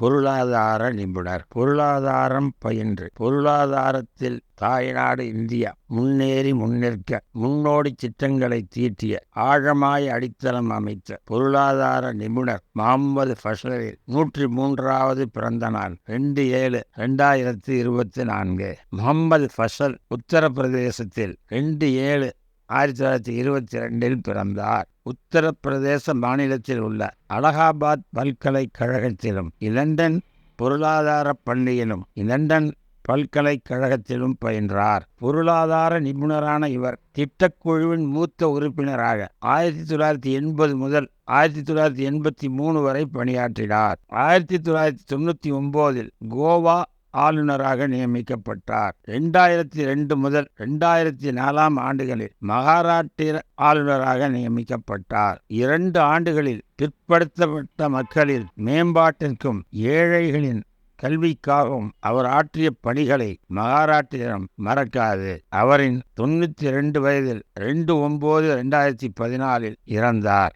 பொருளாதார நிபுணர். பொருளாதாரம் பயின்று. பொருளாதாரத்தில் தாய்நாடு இந்தியா முன்னேறி முன்னிற்க. முன்னோடி திட்டங்களை தீட்டிய ஆழமாய் அடித்தளம் அமைத்த பொருளாதார நிபுணர் முகமது ஃபசலில் நூற்றி மூன்றாவது பிறந்த நாள் ரெண்டு ஏழு ரெண்டாயிரத்தி இருபத்தி நான்கு. முகமது ஃபசல் உத்தரப்பிரதேசத்தில் ரெண்டு ஏழு ஆயிரத்தி தொள்ளாயிரத்தி இருபத்தி ரெண்டில் பிறந்தார். உத்தரப்பிரதேச மாநிலத்தில் உள்ள அலகாபாத் பல்கலைக்கழகத்திலும் இலண்டன் பொருளாதார பள்ளியிலும் இலண்டன் பல்கலைக்கழகத்திலும் பயின்றார். பொருளாதார நிபுணரான இவர் திட்டக்குழுவின் மூத்த உறுப்பினராக ஆயிரத்தி தொள்ளாயிரத்தி எண்பது முதல் ஆயிரத்தி தொள்ளாயிரத்தி எண்பத்தி மூணு வரை பணியாற்றினார். ஆயிரத்தி தொள்ளாயிரத்தி தொண்ணூற்றி ஒம்போதில் கோவா ஆளுநராக நியமிக்கப்பட்டார். இரண்டாயிரத்தி ரெண்டு முதல் ரெண்டாயிரத்தி நாலாம் ஆண்டுகளில் மகாராஷ்டிர ஆளுநராக நியமிக்கப்பட்டார். இரண்டு ஆண்டுகளில் பிற்படுத்தப்பட்ட மக்களின் மேம்பாட்டிற்கும் ஏழைகளின் கல்விக்காகவும் அவர் ஆற்றிய பணிகளை மகாராஷ்டிரம் மறக்காது. அவரின் தொண்ணூற்றி ரெண்டு வயதில் ரெண்டு ஒன்பது ரெண்டாயிரத்தி பதினாலில் இறந்தார்.